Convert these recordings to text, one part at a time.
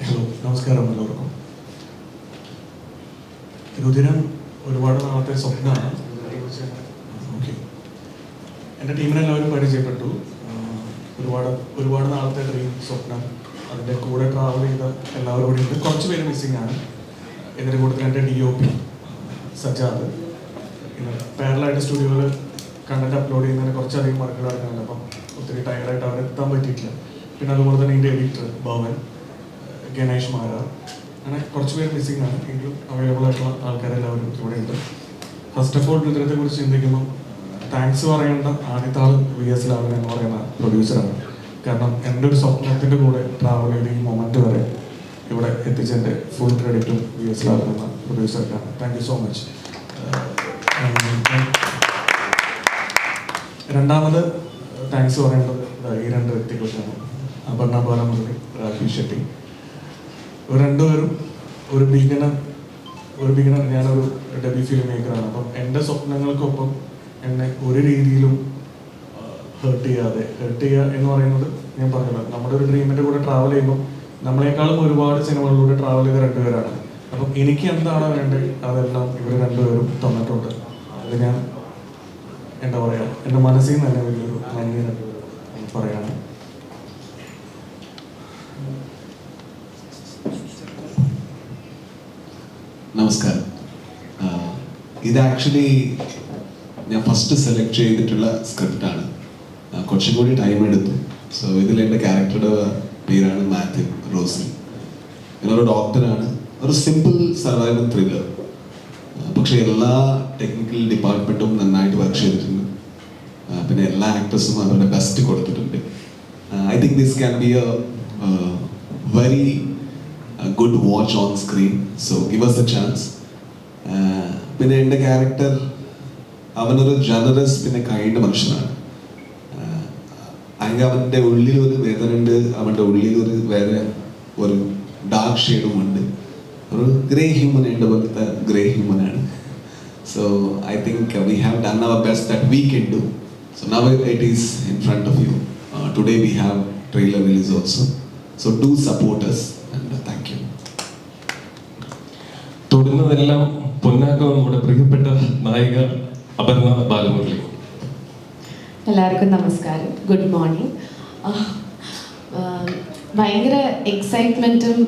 Hello നമസ്കാരം എല്ലാവർക്കും. തിരുദിനം ഒരുപാട് നാളത്തെ സ്വപ്നമാണ്. ഓക്കെ. എന്റെ ടീമിനെല്ലാവരും പരിചയപ്പെട്ടു. ഒരുപാട് ഒരുപാട് നാളത്തെ ഡ്രീം സ്വപ്നം അതിന്റെ കൂടെ ട്രാവൽ ചെയ്ത എല്ലാവരും കൂടി ഉണ്ട് കുറച്ച് പേര് മിസ്സിംഗ് ആണ്. ഇതിന്റെ കൂട്ടത്തിൽ എന്റെ ഡി ഒ പി സജാദ്. പിന്നെ പാരലായിട്ട് സ്റ്റുഡിയോയിൽ കണ്ടന്റ് അപ്ലോഡ് ചെയ്യുന്നതിന് കുറച്ചധികം വർക്കുകൾ നടക്കുന്നുണ്ട്. അപ്പം ഒത്തിരി ടയർഡായിട്ട് അവിടെ എത്താൻ പറ്റിയിട്ടില്ല. പിന്നെ അതുപോലെ തന്നെ എന്റെ എഡിറ്റർ ഭവൻ. ഗണേഷ് മാരാർ. അങ്ങനെ കുറച്ച് പേര് മിസ്സിംഗ് ആണ്. എങ്കിലും അവൈലബിൾ ആയിട്ടുള്ള ആൾക്കാരെല്ലാവരും ഇവിടെ ഉണ്ട്. ഫസ്റ്റ് ഓഫ് ഓൾ രുദ്രത്തെ കുറിച്ച് ചിന്തിക്കുമ്പോൾ താങ്ക്സ് പറയേണ്ട ആദ്യത്തെ ആൾ വി എസ് ലാവൻ എന്ന് പറയുന്ന പ്രൊഡ്യൂസറാണ് കാരണം എന്റെ ഒരു സ്വപ്നത്തിന്റെ കൂടെ ട്രാവൽ ചെയ്ത് ഈ മൊമെന്റ് വരെ ഇവിടെ എത്തിച്ചതിന്റെ ഫുൾ ക്രെഡിറ്റും വി എസ് ലാവൻ എന്ന പ്രൊഡ്യൂസർക്കാണ് താങ്ക് യു സോ മച്ച് രണ്ടാമത് താങ്ക്സ് പറയേണ്ടത് ഈ രണ്ട് വ്യക്തികൾക്കാണ് അപർണ ബാലമുരളി രാജീവ് ഷെട്ടി. രണ്ടുപേരും ഒരു ബിഗിനർ ഒരു ബിഗിനർ ഞാനൊരു ഡെബ്യൂ ഫിലിം മേക്കറാണ് അപ്പം എന്റെ സ്വപ്നങ്ങൾക്കൊപ്പം എന്നെ ഒരു രീതിയിലും ഹേർട്ട് ചെയ്യാതെ ഹേർട്ട് ചെയ്യുക എന്ന് പറയുന്നത് ഞാൻ പറഞ്ഞല്ലോ. നമ്മുടെ ഒരു ഡ്രീമിന്റെ കൂടെ ട്രാവൽ ചെയ്യുമ്പോൾ നമ്മളെക്കാളും ഒരുപാട് സിനിമകളിലൂടെ ട്രാവൽ ചെയ്ത രണ്ടുപേരാണ്. അപ്പം എനിക്ക് എന്താണ് വേണ്ടത് അതെല്ലാം ഇവർ രണ്ടുപേരും തന്നിട്ടുണ്ട്. അത് ഞാൻ എന്താ പറയുക എന്റെ മനസ്സിൽ നിന്ന് തന്നെ വലിയൊരു നന്ദി രണ്ടുപേരും നമസ്കാരം. ഇത് ആക്ച്വലി ഞാൻ ഫസ്റ്റ് സെലക്ട് ചെയ്തിട്ടുള്ള സ്ക്രിപ്റ്റാണ് കുറച്ചും കൂടി ടൈം എടുത്തു. സോ ഇതിൽ എന്റെ ക്യാരക്ടറുടെ പേരാണ് മാത്യു റോസി. ഞാനൊരു ഡോക്ടറാണ് ഒരു സിമ്പിൾ സർവൈവൽ ത്രില്ലർ പക്ഷേ എല്ലാ ടെക്നിക്കൽ ഡിപ്പാർട്ട്മെന്റും നന്നായിട്ട് വർക്ക് ചെയ്തിട്ടുണ്ട്. പിന്നെ എല്ലാ ആക്ടേഴ്സും അവരുടെ ബെസ്റ്റ് കൊടുത്തിട്ടുണ്ട്. I think this can be a very good watch on screen so give us a chance പിന്നെ എന്റെ ക്യാരക്ടർ അവനൊരു ജനറസ് പിന്നെ കൈൻഡ് മനുഷ്യനാണ്. ആഹ് അതിന് അവന്റെ ഉള്ളിൽ ഒരു വേദനയുണ്ട് അവന്റെ ഉള്ളിൽ ഒരു വേറെ ഒരു ഡാർക്ക് ഷെയ്ഡും ഉണ്ട്. ഒരു ഗ്രേ ഹ്യൂമൻ ഉണ്ട് പോലത്തെ grey ഹ്യൂമനാണ് so I think we have done our best that we can do so now it is in front of you today we have trailer release also so do support us. And തൊടുന്നതെല്ലാം പൊന്നാക്കം നമ്മുടെ പ്രിയപ്പെട്ട നായിക അപർണ ബാലമുരളി. എല്ലാവർക്കും നമസ്കാരം. Good morning ഭയങ്കര എക്സൈറ്റ്മെന്റും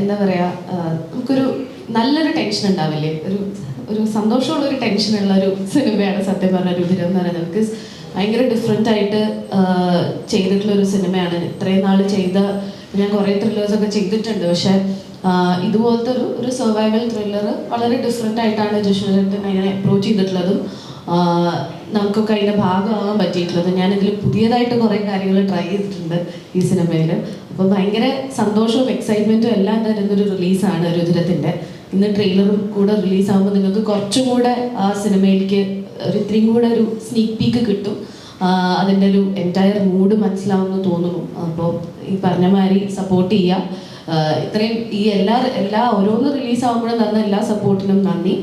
എന്താ പറയുക നമുക്കൊരു നല്ലൊരു ടെൻഷൻ ഉണ്ടാവില്ലേ? ഒരു ഒരു സന്തോഷമുള്ള ഒരു ടെൻഷനുള്ള ഒരു സിനിമയാണ് സത്യം പറഞ്ഞ രുതിരം എന്ന് പറയുന്നത്. നമുക്ക് ഭയങ്കര ഡിഫറെന്റ് ആയിട്ട് ചെയ്തിട്ടുള്ള ഒരു സിനിമയാണ്. ഇത്രയും നാൾ ചെയ്ത ഞാൻ കുറേ ത്രില്ലേഴ്സ് ഒക്കെ ചെയ്തിട്ടുണ്ട്. പക്ഷെ ഇതുപോലത്തെ ഒരു ഒരു സർവൈവൽ ത്രില്ലർ വളരെ ഡിഫറെന്റ് ആയിട്ടാണ് ജിഷ്ണുരട്ടൻ അങ്ങനെ അപ്രോച്ച് ചെയ്തിട്ടുള്ളതും നമുക്കൊക്കെ അതിന്റെ ഭാഗമാകാൻ പറ്റിയിട്ടുള്ളത്. ഞാനിതിൽ പുതിയതായിട്ട് കുറേ കാര്യങ്ങൾ ട്രൈ ചെയ്തിട്ടുണ്ട് ഈ സിനിമയിൽ അപ്പോൾ ഭയങ്കര സന്തോഷവും എക്സൈറ്റ്മെന്റും എല്ലാം തരുന്നൊരു റിലീസാണ് രുദ്രത്തിന്റെ ഇന്ന് ട്രെയിലറും കൂടെ റിലീസാകുമ്പോൾ നിങ്ങൾക്ക് കുറച്ചും കൂടെ ആ സിനിമയിലേക്ക് ഒരു ഇത്രയും കൂടെ ഒരു സ്നീക്ക് പീക്ക് കിട്ടും. അതിന്റെ ഒരു എന്റയർ മൂഡ് മനസ്സിലാവുമെന്ന് തോന്നുന്നു. അപ്പോൾ ഈ പറഞ്ഞ മാതിരി സപ്പോർട്ട് ചെയ്യുക ഇത്രയും ഈ എല്ലാ എല്ലാ ഓരോന്ന് റിലീസാവുമ്പോഴും തന്ന എല്ലാ സപ്പോർട്ടിനും നന്ദി.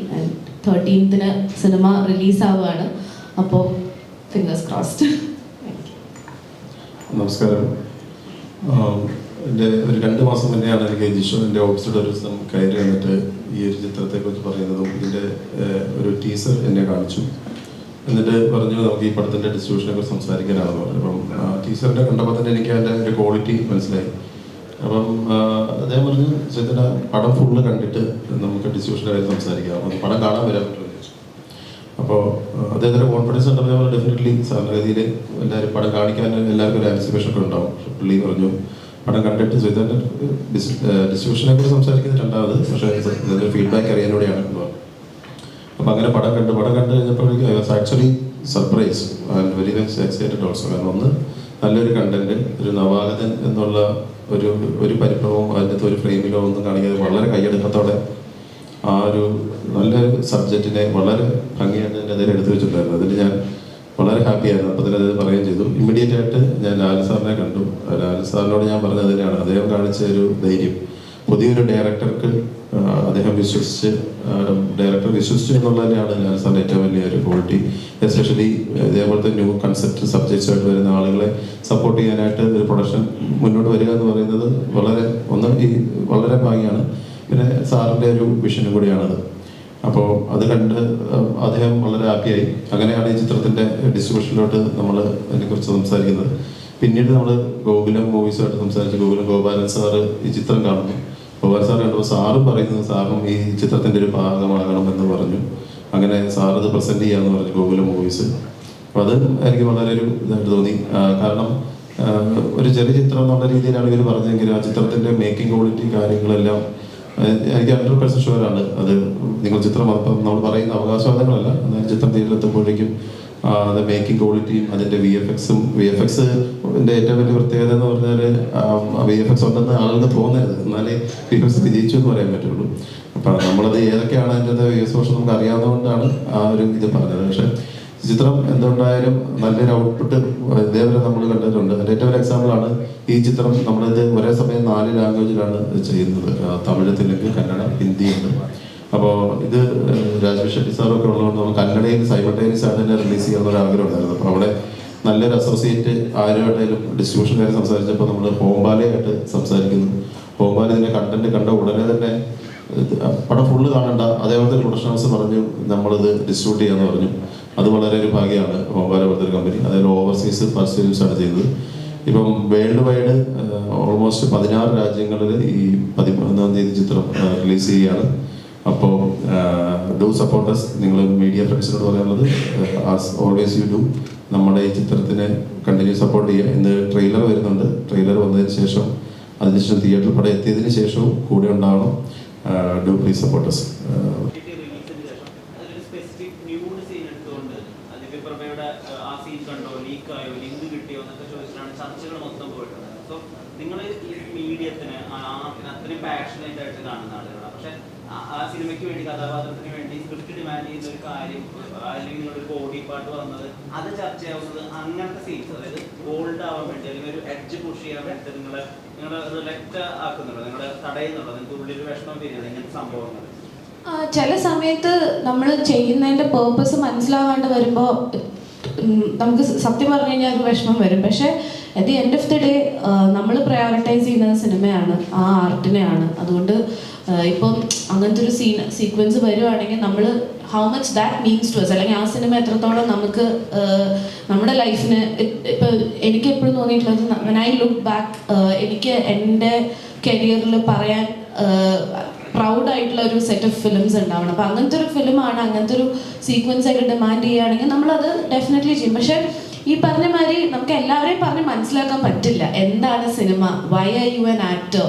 തേർട്ടീൻത്തിന് സിനിമ റിലീസാവുകയാണ് അപ്പോൾ ഫിംഗേഴ്സ് ക്രോസ്ഡ് നമസ്കാരം. എന്റെ ഒരു രണ്ട് മാസം മുന്നെയാണ് എനിക്ക് ജിഷു എന്റെ ഓഫീസിൽ ഒരു ദിവസം കയറി വന്നിട്ട് ഈ ഒരു ചിത്രത്തെക്കുറിച്ച് പറയുന്നതും. ഇതിന്റെ ഒരു ടീസർ എന്നെ കാണിച്ചു. എന്നിട്ട് പറഞ്ഞു നമുക്ക് ഈ പടത്തിന്റെ ഡിസ്ട്രിബ്യൂഷനെ കുറിച്ച് സംസാരിക്കാനാണ് പറഞ്ഞു. അപ്പം ടീച്ചറിന്റെ കണ്ടപ്പോൾ തന്നെ എനിക്ക് അതിന്റെ ഒരു ക്വാളിറ്റി മനസ്സിലായി. അപ്പം അദ്ദേഹം പറഞ്ഞു ചേട്ടന്റെ പടം ഫുള്ള് കണ്ടിട്ട് നമുക്ക് ഡിസ്ട്രിബ്യൂഷന്റെ കാര്യം സംസാരിക്കാം. അപ്പം പടം കാണാൻ വരാൻ. അപ്പോൾ അദ്ദേഹത്തിന്റെ കോൺഫിഡൻസ് ഉണ്ടെന്ന് നമ്മൾ ഡെഫിനറ്റ്ലി സാധാരണഗതിയിൽ എല്ലാവരും പടം കാണിക്കാൻ എല്ലാവർക്കും ഒരു ആൻസിപ്പേഷൻ ഒക്കെ ഉണ്ടാവും. പുള്ളി പറഞ്ഞു പടം കണ്ടിട്ട് ശ്രീധരന്റെ ഡിസ്ട്രിബ്യൂഷനെ കുറിച്ച് സംസാരിക്കുന്നത് രണ്ടാമത്. പക്ഷേ ഫീഡ്ബാക്ക് അറിയാനൂടെയാണ് പറഞ്ഞു. അപ്പോൾ അങ്ങനെ പടം കണ്ട് പടം കണ്ട് കഴിഞ്ഞപ്പോഴേക്കും I was actually surprise and very much excited also കാരണം ഒന്ന് നല്ലൊരു കണ്ടന്റ് ഒരു നവാഗതൻ എന്നുള്ള ഒരു ഒരു പരിഭവവും അതിനകത്ത് ഒരു ഫ്രെയിമിലോ ഒന്നും കാണിക്കാതെ വളരെ കൈയെടുക്കത്തോടെ ആ ഒരു നല്ലൊരു സബ്ജക്റ്റിനെ വളരെ ഭംഗിയായിട്ട് എന്റെ അതിൽ എടുത്തു വെച്ചിട്ടുണ്ടായിരുന്നു. അതിൽ ഞാൻ വളരെ ഹാപ്പി ആയിരുന്നു. അപ്പോൾ തന്നെ അത് പറയുകയും ചെയ്തു. ഇമ്മീഡിയറ്റ് ആയിട്ട് ഞാൻ ലാൽ സാറിനെ കണ്ടു. ലാൽ സാറിനോട് ഞാൻ പറഞ്ഞത് തന്നെയാണ് അദ്ദേഹം കാണിച്ച ഒരു ധൈര്യം. പുതിയൊരു ഡയറക്ടർക്ക് അദ്ദേഹം വിശ്വസിച്ച് ഡയറക്ടർ വിശ്വസിച്ചു എന്നുള്ള തന്നെയാണ് ലാൽ സാറിന്റെ ഏറ്റവും വലിയ ഒരു ക്വാളിറ്റി എസ്പെഷ്യലി ഇതേപോലത്തെ ന്യൂ കൺസെപ്റ്റ് സബ്ജക്ട്സ് ആയിട്ട് വരുന്ന ആളുകളെ സപ്പോർട്ട് ചെയ്യാനായിട്ട് ഒരു പ്രൊഡക്ഷൻ മുന്നോട്ട് വരിക എന്ന് പറയുന്നത് വളരെ ഒന്ന് ഈ വളരെ ഭാഗ്യമാണ്. പിന്നെ സാറിന്റെ ഒരു വിഷനും കൂടിയാണത്. അപ്പോൾ അത് കണ്ട് അദ്ദേഹം വളരെ ഹാപ്പിയായി അങ്ങനെയാണ് ഈ ചിത്രത്തിന്റെ ഡിസ്ട്രിബ്യൂഷനിലോട്ട് നമ്മൾ അതിനെക്കുറിച്ച് സംസാരിക്കുന്നത്. പിന്നീട് നമ്മൾ ഗോകുലം മൂവീസുമായിട്ട് സംസാരിച്ച് ഗോകുലം ഗോപാലൻ സാറ് ഈ ചിത്രം കാണുന്നു. ഗോപാലൻ സാർ കണ്ടപ്പോൾ സാറ് പറയുന്നത് സാറും ഈ ചിത്രത്തിന്റെ ഒരു ഭാഗമാകണം എന്ന് പറഞ്ഞു. അങ്ങനെ സാർ അത് പ്രസന്റ് ചെയ്യാമെന്ന് പറഞ്ഞു ഗോകുല മൂവീസ് അപ്പോൾ അത് എനിക്ക് വളരെ ഒരു ഇതായിട്ട് തോന്നി. കാരണം ഒരു ചെറിയ ചിത്രം എന്നുള്ള രീതിയിലാണ് ഇവർ പറഞ്ഞതെങ്കിൽ ആ ചിത്രത്തിന്റെ മേക്കിംഗ് ക്വാളിറ്റി കാര്യങ്ങളെല്ലാം എനിക്ക് ഹൺഡ്രഡ് പെർസെന്റ് ഷുവറാണ് അത് നിങ്ങൾ ചിത്രം നമ്മൾ പറയുന്ന അവകാശവാദങ്ങളല്ല. എന്നാൽ ചിത്രം തിയേറ്ററിലെത്തുമ്പോഴേക്കും അത് മേക്കിംഗ് ക്വാളിറ്റിയും അതിന്റെ വി എഫ് എക്സും വി എഫ് എക്സ് ഏറ്റവും വലിയ പ്രത്യേകത എന്ന് പറഞ്ഞാൽ വി എഫ് എക്സ് ഉണ്ടെന്ന് ആളുകൾക്ക് തോന്നരുത്. എന്നാലേ വി എഫ് എക്സ് വിജയിച്ചു എന്ന് പറയാൻ പറ്റുള്ളൂ. അപ്പം നമ്മളത് ഏതൊക്കെയാണ് അതിന്റെ വി വർഷം നമുക്ക് അറിയാവുന്നതുകൊണ്ടാണ് ആ ഒരു ഇത് പറഞ്ഞത്. പക്ഷേ ചിത്രം എന്തുണ്ടായാലും നല്ലൊരു ഔട്ട്പുട്ട് ഇതേവരെ നമ്മൾ കണ്ടിട്ടുണ്ട്. അതിന്റെ ഏറ്റവും ഒരു എക്സാമ്പിളാണ് ഈ ചിത്രം. നമ്മളിത് ഒരേ സമയം നാല് ലാംഗ്വേജിലാണ് ചെയ്യുന്നത്. തമിഴ് തെലുങ്ക് കന്നഡ ഹിന്ദി ഉണ്ട് അപ്പോൾ ഇത് രാജീവ് ഷെട്ടി സാറൊക്കെ ഉള്ളതുകൊണ്ട് നമ്മൾ കന്നഡയിൽ സൈബർടൈനിസ് ആണ് തന്നെ റിലീസ് ചെയ്യാനുള്ള ഒരു ആഗ്രഹം ഉണ്ടായിരുന്നു. അപ്പോൾ അവിടെ നല്ലൊരു അസോസിയേറ്റ് ആരുമായിട്ടായാലും ഡിസ്ട്രിബ്യൂഷൻ കാര്യം സംസാരിച്ചപ്പോൾ നമ്മൾ ഹോംബാലയായിട്ട് സംസാരിക്കുന്നു. ഹോംബാല ഇതിന്റെ കണ്ടന്റ് കണ്ട ഉടനെ തന്നെ പടം ഫുള്ള് കാണണ്ട. അതേപോലത്തെ പ്രൊഡക്ഷൻ ഹൗസ് പറഞ്ഞു നമ്മളിത് ഡിസ്ട്രിബ്യൂട്ട് ചെയ്യാന്ന് പറഞ്ഞു. അത് വളരെ ഒരു ഭാഗ്യമാണ് ഹോംബാല പോലത്തെ ഒരു കമ്പനി അതായത് ഓവർസീസ് ഫിലിംസ് ആണ് ചെയ്തത്. ഇപ്പം വേൾഡ് വൈഡ് ഓൾമോസ്റ്റ് പതിനാറ് രാജ്യങ്ങളിൽ ഈ പതിമൂന്നാം തീയതി ചിത്രം റിലീസ് ചെയ്യുകയാണ്. അപ്പോൾ ഡു സപ്പോർട്ടേഴ്സ് നിങ്ങൾ മീഡിയ ഫ്രണ്ട്സിനോട് പറയാനുള്ളത് ആസ് ഓൾവേസ് യു ഡു നമ്മുടെ ഈ ചിത്രത്തിനെ കണ്ടിന്യൂ സപ്പോർട്ട് ചെയ്യുക. ഇന്ന് ട്രെയിലർ വരുന്നുണ്ട്. ട്രെയിലർ വന്നതിന് ശേഷം അതിനുശേഷം തിയേറ്ററിൽ പടം എത്തിയതിന് ശേഷവും കൂടെ ഉണ്ടാവണം. ഡു പ്ലീസ് സപ്പോർട്ടേഴ്സ് റിലീസിന് ശേഷം അതിലൊരു സ്പെസിഫിക് ന്യൂഡ് സീൻ എടുത്തുകൊണ്ട് അതിന്റെ പ്രഭയുടെ ആ സീൻ കണ്ടോ ലീക്ക് ആയോ ലിങ്ക് കിട്ടിയോ എന്നൊക്കെ ചോദിച്ചിട്ടാണ് ചർച്ചകൾ മൊത്തം പോയിട്ടുള്ളത് സോ നിങ്ങൾ ഈ മീഡിയത്തിന് ആർട്ടിന് അത്രയും പാഷനേറ്റ് ആയിട്ട് കാണുന്ന ആളുകളാണ് പക്ഷെ ആ- ആ സിനിമയ്ക്ക് വേണ്ടി കഥാപാത്രത്തിന് വേണ്ടി സ്ക്രിപ്റ്റ് ഡിമാൻഡ് ചെയ്യുന്ന ഒരു കാര്യം അല്ലെങ്കിൽ ഒരു ബോഡി പാർട്ട് വന്നത് അത് ചർച്ച ചർച്ചയാവുന്നത് അങ്ങനത്തെ സീൻസ് അതായത് ബോൾഡ് ആവാൻ വേണ്ടി അല്ലെങ്കിൽ ഒരു എഡ്ജ് പുഷ് ചെയ്യാൻ വേണ്ടി നിങ്ങൾ നിങ്ങളെ റിലക്റ്റ് ആക്കുന്നുണ്ടോ? നിങ്ങളെ തടയുന്നുണ്ടോ? നിങ്ങൾക്ക് ഉള്ളിൽ വിഷമം വരുന്നത് ഇങ്ങനത്തെ സംഭവങ്ങൾ ചില സമയത്ത് നമ്മൾ ചെയ്യുന്നതിന്റെ പേർപ്പസ് മനസ്സിലാവാണ്ട് വരുമ്പോൾ നമുക്ക് സത്യം പറഞ്ഞു കഴിഞ്ഞാൽ ഒരു വിഷമം വരും. പക്ഷേ at the end of the day നമ്മൾ പ്രയോറിറ്റൈസ് ചെയ്യുന്നത് സിനിമയാണ് ആ ആർട്ടിനെയാണ് അതുകൊണ്ട് ഇപ്പം അങ്ങനത്തെ ഒരു സീൻ സീക്വൻസ് വരുവാണെങ്കിൽ നമ്മൾ how much that means to us അല്ലെങ്കിൽ ആ സിനിമ എത്രത്തോളം നമുക്ക് നമ്മുടെ ലൈഫിന് ഇപ്പം എനിക്ക് എപ്പോഴും തോന്നിയിട്ടുള്ളത് വെൻ ഐ ലുക്ക് ബാക്ക് എനിക്ക് എന്റെ കരിയറിൽ പറയാൻ പ്രൗഡ് ആയിട്ടുള്ള ഒരു സെറ്റ് ഓഫ് ഫിലിംസ് ഉണ്ടാവണം. അപ്പം അങ്ങനത്തെ ഒരു ഫിലിമാണ് അങ്ങനത്തെ ഒരു സീക്വൻസ് ആയിട്ട് ഡിമാൻഡ് ചെയ്യുകയാണെങ്കിൽ നമ്മളത് ഡെഫിനറ്റ്ലി ചെയ്യും. പക്ഷേ ഈ പറഞ്ഞ മാതിരി നമുക്ക് എല്ലാവരെയും പറഞ്ഞ് മനസ്സിലാക്കാൻ പറ്റില്ല. എന്താണ് cinema why are you an actor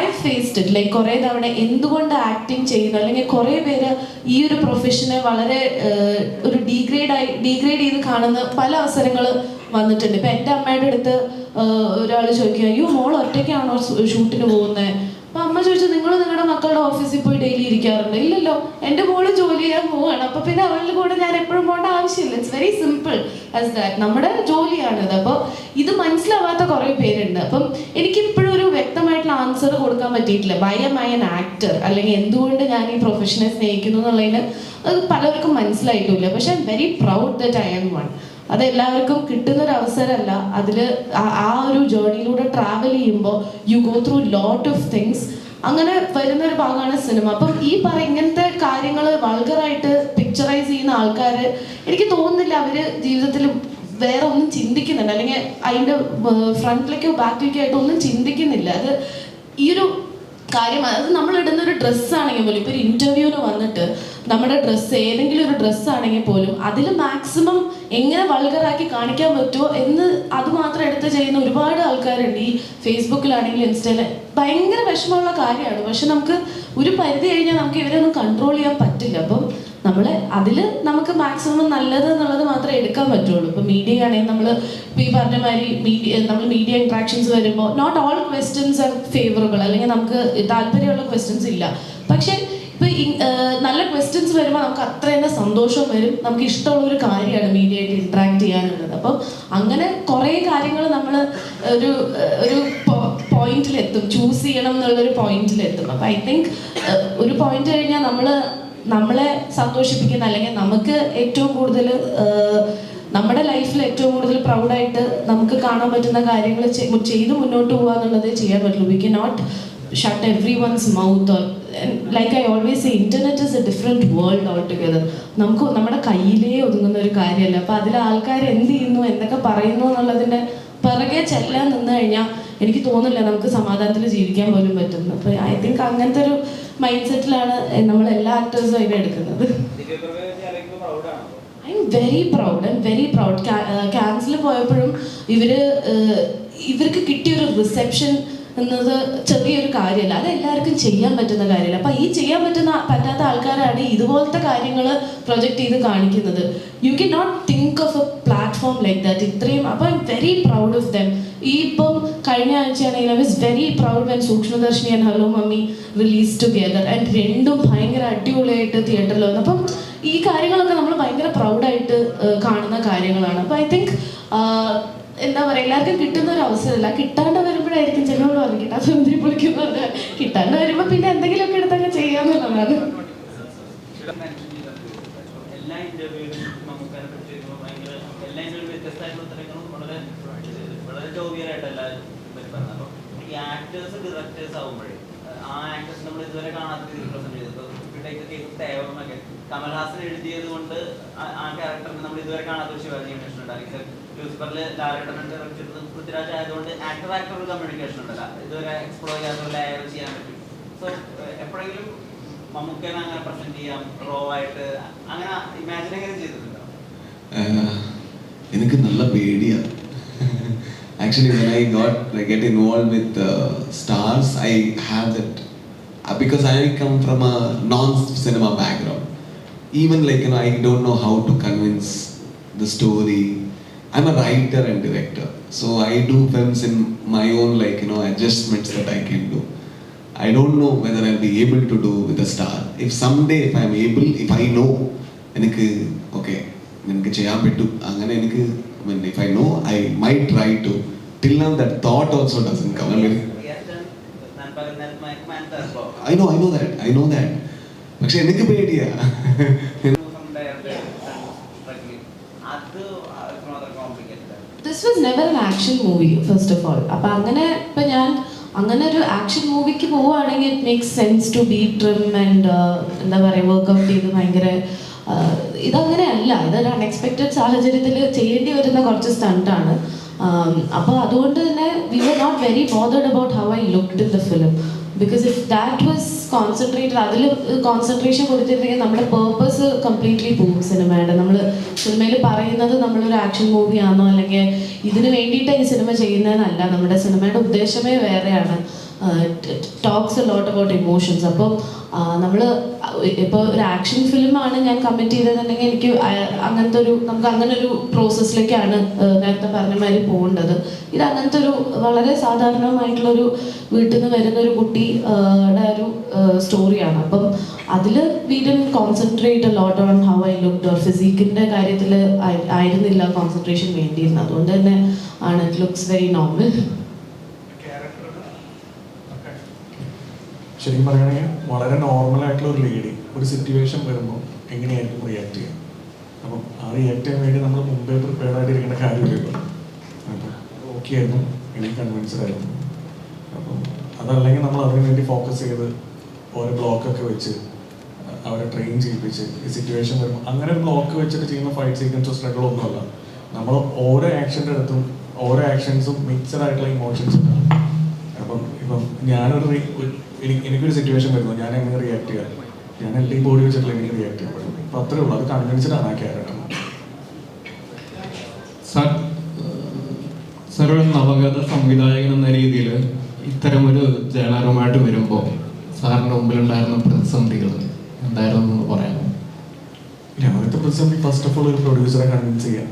I faced it like കുറേ തവണ എന്തുകൊണ്ട് ആക്ടിങ് ചെയ്യുന്നു? അല്ലെങ്കിൽ കുറേ പേര് ഈ ഒരു പ്രൊഫഷനെ വളരെ ഒരു ഡീഗ്രേഡ് ആയി ഡീഗ്രേഡ് ചെയ്ത് കാണുന്ന പല അവസരങ്ങൾ വന്നിട്ടുണ്ട്. ഇപ്പം എന്റെ അമ്മയുടെ അടുത്ത് ഒരാൾ ചോദിക്കുക അയ്യോ മോൾ ഒറ്റയ്ക്കാണോ ഷൂട്ടിന് പോകുന്നത് അമ്മ ചോദിച്ചു നിങ്ങൾ നിങ്ങളുടെ മക്കളുടെ ഓഫീസിൽ പോയി ഡെയിലി ഇരിക്കാറുണ്ട്? ഇല്ലല്ലോ എന്റെ മോൾ ജോലി ചെയ്യാൻ പോവാണ്. അപ്പൊ പിന്നെ അവളുടെ കൂടെ ഞാൻ എപ്പോഴും പോകേണ്ട ആവശ്യമില്ല. It's very simple as that നമ്മുടെ ജോലിയാണിത് അപ്പോൾ ഇത് മനസ്സിലാവാത്ത കുറേ പേരുണ്ട്. അപ്പം എനിക്ക് ഇപ്പോഴും ഒരു വ്യക്തമായിട്ടുള്ള ആൻസർ കൊടുക്കാൻ പറ്റിയിട്ടില്ല. Why am I an actor അല്ലെങ്കിൽ എന്തുകൊണ്ട് ഞാൻ ഈ പ്രൊഫഷനെ സ്നേഹിക്കുന്നു എന്നുള്ളതിന് അത് പലർക്കും മനസ്സിലായിട്ടില്ല. പക്ഷെ I very proud that I am one അത് എല്ലാവർക്കും കിട്ടുന്ന ഒരു അവസരമല്ല. അതിൽ ആ ഒരു ജേർണിയിലൂടെ ട്രാവൽ ചെയ്യുമ്പോൾ you go through lot of things അങ്ങനെ വരുന്ന ഒരു ഭാഗമാണ് സിനിമ. അപ്പം ഈ പറ ഇങ്ങനത്തെ കാര്യങ്ങൾ വൾഗറായിട്ട് പിക്ചറൈസ് ചെയ്യുന്ന ആൾക്കാർ എനിക്ക് തോന്നുന്നില്ല അവർ ജീവിതത്തിൽ വേറെ ഒന്നും ചിന്തിക്കുന്നുണ്ട്. അല്ലെങ്കിൽ അതിന്റെ ഫ്രണ്ടിലേക്കോ ബാക്കിലേക്കോ ആയിട്ട് ഒന്നും ചിന്തിക്കുന്നില്ല. അത് ഈ ഒരു കാര്യം അത് നമ്മൾ ഇടുന്ന ഒരു ഡ്രസ്സ് ആണെങ്കിൽ പോലും ഇപ്പോൾ ഒരു ഇന്റർവ്യൂവിന് വന്നിട്ട് നമ്മുടെ ഡ്രസ്സ് ഏതെങ്കിലും ഒരു ഡ്രസ്സ് ആണെങ്കിൽ പോലും അതിൽ മാക്സിമം എങ്ങനെ വൾഗറാക്കി കാണിക്കാൻ പറ്റുമോ എന്ന് അത് മാത്രം എടുത്ത് ചെയ്യുന്ന ഒരുപാട് ആൾക്കാരുണ്ട് ഈ ഫേസ്ബുക്കിലാണെങ്കിലും ഇൻസ്റ്റയിൽ ഭയങ്കര വിഷമമുള്ള കാര്യമാണ്. പക്ഷെ നമുക്ക് ഒരു പരിധി കഴിഞ്ഞാൽ നമുക്ക് ഇവരെ ഒന്നും കൺട്രോൾ ചെയ്യാൻ പറ്റില്ല. അപ്പം നമ്മൾ അതിൽ നമുക്ക് മാക്സിമം നല്ലത് എന്നുള്ളത് മാത്രമേ എടുക്കാൻ പറ്റുള്ളൂ. ഇപ്പം മീഡിയ ആണെങ്കിൽ നമ്മൾ ഇപ്പോൾ ഈ പറഞ്ഞ മാതിരി മീഡിയ നമ്മൾ മീഡിയ ഇൻട്രാക്ഷൻസ് വരുമ്പോൾ not all questions are favourable അല്ലെങ്കിൽ നമുക്ക് താല്പര്യമുള്ള ക്വസ്റ്റ്യൻസ് ഇല്ല. പക്ഷേ ഇപ്പൊ നല്ല ക്വസ്റ്റ്യൻസ് വരുമ്പോൾ നമുക്ക് അത്ര തന്നെ സന്തോഷം വരും. നമുക്ക് ഇഷ്ടമുള്ള ഒരു കാര്യമാണ് മീഡിയ ആയിട്ട് ഇന്ററാക്ട് ചെയ്യാനുള്ളത്. അപ്പം അങ്ങനെ കുറേ കാര്യങ്ങൾ നമ്മൾ ഒരു ഒരു പോയിന്റിലെത്തും ചൂസ് ചെയ്യണം എന്നുള്ളൊരു പോയിന്റിലെത്തും അപ്പം ഐ തിങ്ക് ഒരു പോയിന്റ് കഴിഞ്ഞാൽ നമ്മൾ നമ്മളെ സന്തോഷിപ്പിക്കുന്ന അല്ലെങ്കിൽ നമുക്ക് ഏറ്റവും കൂടുതൽ നമ്മുടെ ലൈഫിൽ ഏറ്റവും കൂടുതൽ പ്രൗഡായിട്ട് നമുക്ക് കാണാൻ പറ്റുന്ന കാര്യങ്ങൾ ചെയ്ത് മുന്നോട്ട് പോകുക എന്നുള്ളതേ ചെയ്യാൻ പറ്റുള്ളൂ. We can not shut every one's mouth like I always internet is a different world all together നമുക്ക് നമ്മുടെ കയ്യിലേ ഒതുങ്ങുന്ന ഒരു കാര്യമല്ല. അപ്പോൾ അതിൽ ആൾക്കാർ എന്ത് ചെയ്യുന്നു എന്തൊക്കെ പറയുന്നു എന്നുള്ളതിന്റെ പിറകെ ചെല്ലാൻ നിന്ന് കഴിഞ്ഞാൽ എനിക്ക് തോന്നില്ല നമുക്ക് സമാധാനത്തിൽ ജീവിക്കാൻ പോലും പറ്റുന്നു. അപ്പോൾ ഐ തിങ്ക് അങ്ങനത്തെ ഒരു മൈൻഡ് സെറ്റിലാണ് നമ്മൾ എല്ലാ ആക്ടേഴ്സും അതിനെ എടുക്കുന്നത് I am very proud I am very proud ക്യാൻസിൽ പോയപ്പോഴും ഇവർ ഇവർക്ക് കിട്ടിയൊരു റിസെപ്ഷൻ എന്നത് ചെറിയൊരു കാര്യമല്ല. അത് എല്ലാവർക്കും ചെയ്യാൻ പറ്റുന്ന കാര്യമല്ല. അപ്പം ഈ ചെയ്യാൻ പറ്റുന്ന പറ്റാത്ത ആൾക്കാരാണ് ഇതുപോലത്തെ കാര്യങ്ങൾ പ്രൊജക്റ്റ് ചെയ്ത് കാണിക്കുന്നത്. You can not think of a platform like that ഇത്രയും അപ്പം I am very proud of them ഈ ഇപ്പം കഴിഞ്ഞ ആഴ്ചയാണെങ്കിൽ I was very proud when Sookshmadarshini and hello mummy release together and രണ്ടും ഭയങ്കര അടിപൊളിയായിട്ട് തിയേറ്ററിൽ വന്നു. അപ്പം ഈ കാര്യങ്ങളൊക്കെ നമ്മൾ ഭയങ്കര പ്രൗഡായിട്ട് കാണുന്ന കാര്യങ്ങളാണ്. അപ്പം ഐ തിങ്ക് എന്താ പറയുക എല്ലാവർക്കും കിട്ടുന്ന ഒരു അവസരമല്ല. കിട്ടാണ്ട് വരുമ്പോഴായിരിക്കും ചിലവോട് പറഞ്ഞു കിട്ടാത്ത സുന്ദരി പൊളിക്കുന്നത്? കിട്ടാണ്ട് വരുമ്പോൾ പിന്നെ എന്തെങ്കിലുമൊക്കെ പറഞ്ഞത് അപ്പോൾ ഈ ആക്ടേഴ്സ് ഡയറക്ടേഴ്സ് ആ ആക്ടേഴ്സ് നമ്മൾ ഇതുവരെ കാണാത്ത രീതിയിൽ പ്രസന്റ് കമൽഹാസൻ എഴുതിയത് കൊണ്ട് ആ- ക്യാരക്ടറിനെ നമ്മൾ ഇതുവരെ കാണാത്ത ശിവാജി ഗണേഷൻ ഉണ്ട് അല്ലെങ്കിൽ ലൂസിഫറിൽ ലാലേട്ടൻ ഡയറക്ട് പൃഥ്വിരാജ് ആയതുകൊണ്ട് ആക്ടർ ആക്ടർ കമ്മ്യൂണിക്കേഷൻ ഇതുവരെ ചെയ്യാൻ സോ അങ്ങനെ പ്രസന്റ് ചെയ്യാം റോ ആയിട്ട് അങ്ങനെ ഇമാജിൻ എങ്ങനെ എനിക്ക് നല്ല പേടിയാണ് actually when I got get involve with stars I have that because I come from a non cinema background even like you know I don't know how to convince the story. I'm a writer and director, so I do films in my own like you know adjustments that I can do. I don't know whether I'll be able to do with a star. If someday if I'm able, if I know, എനിക്ക് okay എനിക്ക് ചെയ്യാൻ പറ്റും അങ്ങനെ എനിക്ക് if I know I my try to till now that thought also doesn't come I know I know that I know that പക്ഷെ എനിക്ക് പേടിയാ അത് എത്രമാത്രം complicated this was never an action movie first of all അപ്പം അങ്ങനെ ഇപ്പം ഞാൻ അങ്ങനെ ഒരു ആക്ഷൻ മൂവിക്ക് പോവുകയാണെങ്കിൽ it makes sense to be trim and എന്താ പറയുക വർക്കൗട്ട് ചെയ്ത് ഭയങ്കര ഇതങ്ങനെയല്ല. ഇതൊരു അൺഎക്സ്പെക്റ്റഡ് സാഹചര്യത്തിൽ ചെയ്യേണ്ടി വരുന്ന കുറച്ച് സ്റ്റണ്ടാണ് അപ്പോൾ അതുകൊണ്ട് തന്നെ we were not very bothered about how I looked in the film because if that was concentrated അതിൽ കോൺസെൻട്രേഷൻ കൊടുത്തിരുന്നെങ്കിൽ നമ്മുടെ പേർപ്പസ് കംപ്ലീറ്റ്ലി പോകും സിനിമയുടെ നമ്മൾ സിനിമയിൽ പറയുന്നത് നമ്മളൊരു ആക്ഷൻ മൂവിയാണോ അല്ലെങ്കിൽ ഇതിന് വേണ്ടിയിട്ട് ഈ സിനിമ ചെയ്യുന്നതെന്നല്ല. നമ്മുടെ സിനിമയുടെ ഉദ്ദേശമേ വേറെയാണ്. ടോക്സ് ലോട്ട് അബൌട്ട് ഇമോഷൻസ് അപ്പോൾ നമ്മൾ ഇപ്പോൾ ഒരു ആക്ഷൻ ഫിലിമാണ് ഞാൻ കമ്മിറ്റ് ചെയ്തതെന്നുണ്ടെങ്കിൽ എനിക്ക് അങ്ങനത്തെ ഒരു നമുക്ക് അങ്ങനെ ഒരു പ്രോസസ്സിലേക്കാണ് നേരത്തെ പറഞ്ഞ മാതിരി പോകേണ്ടത്. ഇത് അങ്ങനത്തെ ഒരു വളരെ സാധാരണമായിട്ടുള്ളൊരു വീട്ടിൽ നിന്ന് വരുന്ന ഒരു കുട്ടിയുടെ ഒരു സ്റ്റോറിയാണ് അപ്പം അതിൽ we done concentrate lot on how I look or ഫിസിക്കിന്റെ കാര്യത്തിൽ ആയിരുന്നില്ല കോൺസെൻട്രേഷൻ വേണ്ടിയിരുന്നത്. അതുകൊണ്ട് തന്നെ ആണ് ഇറ്റ് ലുക്സ് വെരി നോർമൽ ശരിക്കും പറയുകയാണെങ്കിൽ വളരെ നോർമൽ ആയിട്ടുള്ള ഒരു ലേഡി ഒരു സിറ്റുവേഷൻ വരുമ്പോൾ എങ്ങനെയായിരിക്കും റിയാക്ട് ചെയ്യുക? അപ്പം ആ റിയാക്ട് ചെയ്യാൻ വേണ്ടി നമ്മൾ മുമ്പേ പ്രിപ്പയർഡ് ആയിട്ട് അപ്പം ഓക്കെ ആയിരുന്നു എനിക്ക് കൺവിൻസ്ഡ് ആയിരുന്നു. അപ്പം അതല്ലെങ്കിൽ നമ്മൾ അതിന് വേണ്ടി ഫോക്കസ് ചെയ്ത് ഓരോ ബ്ലോക്കൊക്കെ വെച്ച് അവരെ ട്രെയിൻ ചെയ്യിപ്പിച്ച് ഈ സിറ്റുവേഷൻ വരുമ്പോൾ അങ്ങനെ ഒരു ബ്ലോക്ക് വെച്ചിട്ട് ചെയ്യുന്ന ഫൈറ്റ് സീക്വൻസോ സ്ട്രഗിളോ ഒന്നുമല്ല. നമ്മൾ ഓരോ ആക്ഷന്റെ അടുത്തും ഓരോ ആക്ഷൻസും മിക്സഡ് ആയിട്ടുള്ള ഇമോഷൻസ് ഉണ്ടാകും അപ്പം ഇപ്പം ഞാനൊരു എനിക്ക് എനിക്കൊരു സിറ്റുവേഷൻ വരുന്നു ഞാൻ എങ്ങനെ റിയാക്ട് ചെയ്യാം? ഞാൻ എന്റെ ഈ ബോഡി വെച്ചിട്ട് എനിക്ക് റിയാക്ട് ചെയ്യാൻ പറ്റും അപ്പൊ അത്രേ ഉള്ളൂ. അത് കൺവിൻസ്ഡ് ആണ് ആ ക്യാരക്ടർ സാർ സാർ ഒരു നവഗത സംവിധായകൻ എന്ന രീതിയിൽ ഇത്തരമൊരു ജേണറുമായിട്ട് വരുമ്പോൾ സാറിന്റെ മുമ്പിലുണ്ടായിരുന്ന പ്രതിസന്ധികൾ എന്തായിരുന്നു എന്ന് പറയാമോ ആദ്യത്തെ പ്രതിസന്ധി ഫസ്റ്റ് ഓഫ് ഓൾ ഒരു പ്രൊഡ്യൂസറെ കൺവിൻസ് ചെയ്യാം.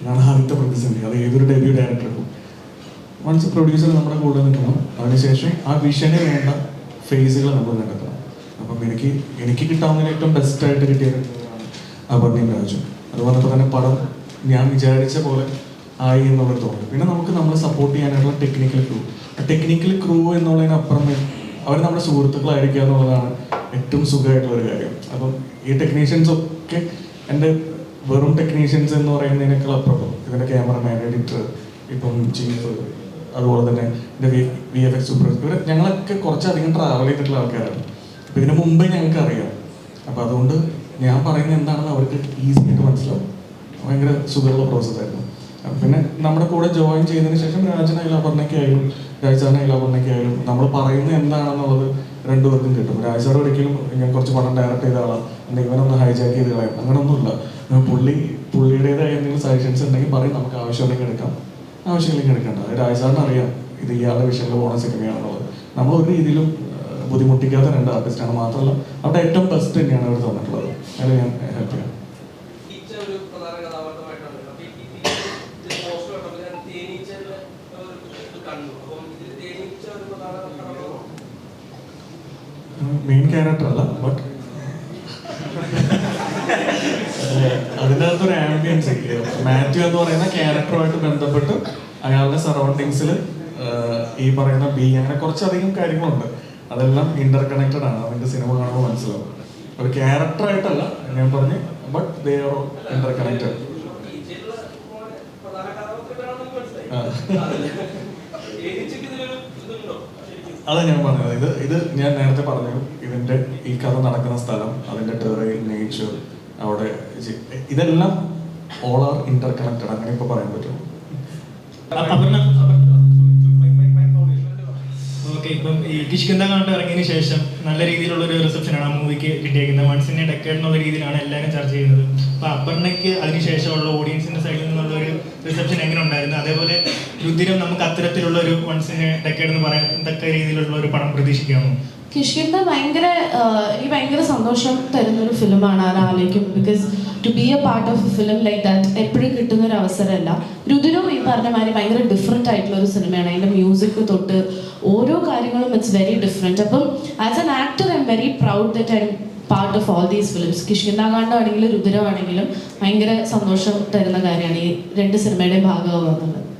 അതാണ് ആദ്യത്തെ പ്രതിസന്ധി. അത് ഏതൊരു ഡെബ്യൂ ഡയറക്ടർക്കും വൺസ് പ്രൊഡ്യൂസർ നമ്മുടെ കൂടെ നിൽക്കണം അതിനുശേഷം ആ വിഷനെ വേണ്ട ഫേസുകൾ നമ്മൾ കണ്ടെത്തണം. അപ്പം എനിക്ക് എനിക്ക് കിട്ടാവുന്നതിൽ ഏറ്റവും ബെസ്റ്റ് ആയിട്ട് കിട്ടിയ അപർണയും അതുപോലെ അത് വന്നപ്പോൾ തന്നെ പടം ഞാൻ വിചാരിച്ച പോലെ ആയി എന്നുള്ളത് തോന്നുന്നു പിന്നെ നമുക്ക് നമ്മളെ സപ്പോർട്ട് ചെയ്യാനായിട്ടുള്ള ടെക്നിക്കൽ ക്രൂ ടെക്നിക്കൽ ക്രൂ എന്നുള്ളതിനപ്പുറം അവർ നമ്മുടെ സുഹൃത്തുക്കളായിരിക്കുക എന്നുള്ളതാണ് ഏറ്റവും സുഖമായിട്ടുള്ള ഒരു കാര്യം. അപ്പം ഈ ടെക്നീഷ്യൻസ് ഒക്കെ എന്റെ വെറും ടെക്നീഷ്യൻസ് എന്ന് പറയുന്നതിനേക്കാൾ അപ്പുറം ഇതിന്റെ ക്യാമറമാൻ എഡിറ്റർ ഇപ്പം ചീഫ് അതുപോലെ തന്നെ എന്റെ വി എഫ് എക്സ് സൂപ്പർ ഇവർ ഞങ്ങളൊക്കെ കുറച്ചധികം ട്രാവൽ ചെയ്തിട്ടുള്ള ആൾക്കാരാണ്. അപ്പം ഇതിന് മുമ്പേ ഞങ്ങൾക്ക് അറിയാം അപ്പോൾ അതുകൊണ്ട് ഞാൻ പറയുന്നത് എന്താണെന്ന് അവർക്ക് ഈസി ആയിട്ട് മനസ്സിലാവും. ഭയങ്കര സുഖമുള്ള പ്രോസസ്സായിരുന്നു പിന്നെ നമ്മുടെ കൂടെ ജോയിൻ ചെയ്തതിന് ശേഷം രാജന അയലാപർണയ്ക്കായാലും രാജസാറിന് അയലാപർണയ്ക്കായാലും നമ്മൾ പറയുന്നത് എന്താണെന്നുള്ളത് രണ്ടുപേർക്കും കിട്ടും. രാജസാർ ഒരിക്കലും ഞാൻ കുറച്ച് പണം ഡയറക്റ്റ് ചെയ്ത ആളാണ് അല്ലെങ്കിൽ ഇവനൊന്ന് ഹൈജാക്ക് ചെയ്ത് കളയാം അങ്ങനെയൊന്നുമില്ല പുള്ളി പുള്ളിയുടേതായ എന്തെങ്കിലും സജഷൻസ് ഉണ്ടെങ്കിൽ പറയും. നമുക്ക് ആവശ്യമുണ്ടെങ്കിൽ എടുക്കാം. ആവശ്യമില്ലെങ്കിൽ എടുക്കണ്ട അത് രാജ് സാറിന് അറിയാം ഇത് ഇയാളുടെ വിഷയങ്ങൾ പോണ സിനിമയാണെന്നുള്ളത്. നമ്മൾ ഒരു രീതിയിലും ബുദ്ധിമുട്ടിക്കാത്ത രണ്ട് ആർട്ടിസ്റ്റാണ് മാത്രമല്ല അവിടെ ഏറ്റവും ബെസ്റ്റ് തന്നെയാണ് അവർ തന്നിട്ടുള്ളത്. അതിൽ ഞാൻ ഹെൽപ്പ് ചെയ്യാം. മെയിൻ ക്യാരക്ടർ അല്ല അപ്പൊ ഈ ഈ പോസ്റ്റർ കണ്ടപ്പോൾ ഞാൻ തേനീച്ചയുടെ ഒരു ഇത് കണ്ടു അപ്പം ഇതിൽ തേനീച്ച ഒരു പ്രധാന കഥാപാത്രമാണ് മെയിൻ ക്യാരക്ടർ അല്ല ബട്ട് അതിന്റെ അകത്തൊരു ആംബിയൻസ് മാത്യു എന്ന് പറയുന്ന ക്യാരക്ടറുമായിട്ട് ബന്ധപ്പെട്ട് അയാളുടെ സറൗണ്ടിങ്സിൽ ഈ പറയുന്ന ബി അങ്ങനെ കുറച്ചധികം കാര്യങ്ങളുണ്ട്. അതെല്ലാം ഇന്റർ കണക്റ്റഡ് ആണ്. അതിന്റെ സിനിമ കാണുമ്പോൾ മനസ്സിലാവും. ഒരു ക്യാരക്ടറായിട്ടല്ല ഞാൻ പറഞ്ഞു but they are interconnected അതാ ഞാൻ പറഞ്ഞത്. ഇത് ഇത് ഞാൻ നേരത്തെ പറഞ്ഞു ഇതിന്റെ ഈ കഥ നടക്കുന്ന സ്ഥലം അതിന്റെ ടെറയിൽ നേച്ചർ അവിടെ ഇതെല്ലാം ഓൾ ആർ ഇന്റർ കണക്റ്റഡ് അങ്ങനെ ഇപ്പൊ പറയാൻ പറ്റും. ഓക്കെ ഇപ്പം ഈ കിഷ്കിന്ത കാണ്ട് ഇറങ്ങിയതിന് ശേഷം നല്ല രീതിയിലുള്ള ഒരു റിസപ്ഷനാണ് ആ മൂവിക്ക് കിട്ടിയേക്കുന്നത്. വൺസിനെ ഡെക്കേഡ് എന്നുള്ള രീതിയിലാണ് എല്ലാവരും ചർച്ച ചെയ്യുന്നത്. അപ്പൊ അപർണയ്ക്ക് അതിനുശേഷമുള്ള ഓഡിയൻസിന്റെ സൈഡിൽ നിന്നുള്ള ഒരു റിസപ്ഷൻ എങ്ങനെ ഉണ്ടായിരുന്നു? അതേപോലെ രുദ്രം നമുക്ക് അത്തരത്തിലുള്ള ഒരു വൺസിനെ ഡെക്കേഡ് എന്ന് പറയാൻ തക്ക രീതിയിലുള്ള ഒരു പടം പ്രതീക്ഷിക്കാമോ? കിഷ്കിന്ത ഭയങ്കര എനിക്ക് ഭയങ്കര സന്തോഷം തരുന്ന ഒരു ഫിലിമാണ് ആരാലേക്കും because to be a part of a film like that എപ്പോഴും കിട്ടുന്ന ഒരു അവസരമല്ല. രുദിനും ഈ പറഞ്ഞ മാതിരി ഭയങ്കര ഡിഫറെന്റ് ആയിട്ടുള്ള ഒരു സിനിമയാണ്. അതിന്റെ മ്യൂസിക് തൊട്ട് ഓരോ കാര്യങ്ങളും ഇറ്റ്സ് വെരി ഡിഫറെന്റ് അപ്പം as an actor I am very proud that I part of all these films കിഷ്കിന്താകാണ്ടാണെങ്കിലും രുദ്രമാണെങ്കിലും ഭയങ്കര സന്തോഷം തരുന്ന കാര്യമാണ് ഈ രണ്ട് സിനിമയുടെയും ഭാഗമാകുക എന്നുള്ളത്